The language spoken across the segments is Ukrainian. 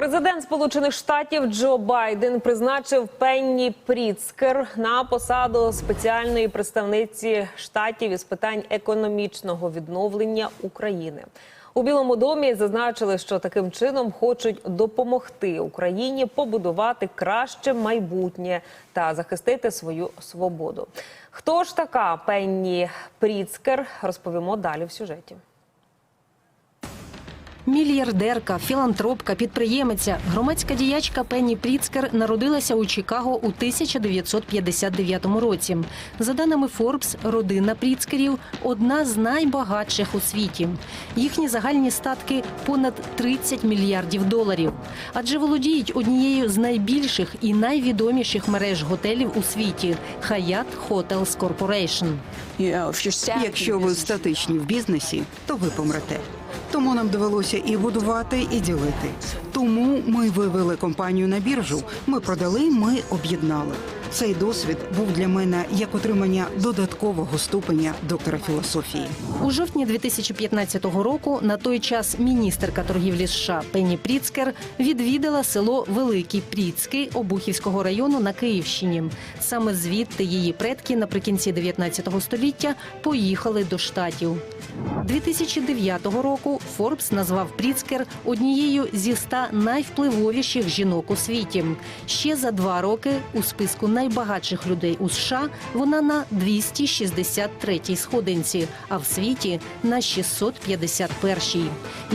Президент Сполучених Штатів Джо Байден призначив Пенні Пріцкер на посаду спеціальної представниці штатів із питань економічного відновлення України. У Білому домі зазначили, що таким чином хочуть допомогти Україні побудувати краще майбутнє та захистити свою свободу. Хто ж така Пенні Пріцкер? Розповімо далі в сюжеті. Мільярдерка, філантропка, підприємиця, громадська діячка Пенні Пріцкер народилася у Чикаго у 1959 році. За даними Форбс, родина Пріцкерів одна з найбагатших у світі. Їхні загальні статки понад 30 мільярдів доларів. Адже володіють однією з найбільших і найвідоміших мереж готелів у світі Hyatt Hotels Corporation. Якщо ви статичні в бізнесі, то ви помрете. Тому нам довелося і будувати, і ділити. Тому ми вивели компанію на біржу. Ми продали, ми об'єднали. Цей досвід був для мене як отримання додаткового ступеня доктора філософії. У жовтні 2015 року на той час міністерка торгівлі США Пенні Пріцкер відвідала село Великий Пріцький Обухівського району на Київщині. Саме звідти її предки наприкінці 19 століття поїхали до штатів. 2009 року Форбс назвав Пріцкер однією зі ста найвпливовіших жінок у світі. Ще за два роки у списку найбагатших людей у США вона на 263-й сходинці, а в світі на 651-й.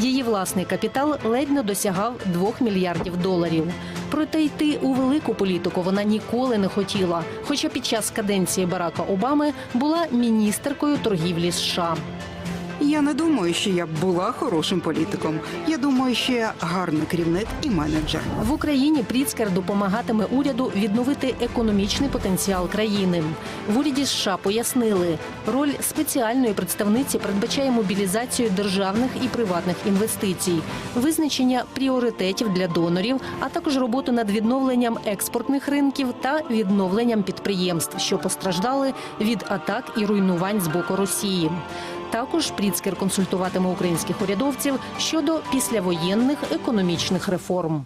Її власний капітал ледь не досягав 2 мільярдів доларів. Проте йти у велику політику вона ніколи не хотіла. Хоча під час каденції Барака Обами була міністеркою торгівлі США. Я не думаю, що я була хорошим політиком. Я думаю, що я гарний керівник і менеджер. В Україні Пріцкер допомагатиме уряду відновити економічний потенціал країни. В уряді США пояснили, роль спеціальної представниці передбачає мобілізацію державних і приватних інвестицій, визначення пріоритетів для донорів, а також роботу над відновленням експортних ринків та відновленням підприємств, що постраждали від атак і руйнувань з боку Росії. Також Пріцкер консультуватиме українських урядовців щодо післявоєнних економічних реформ.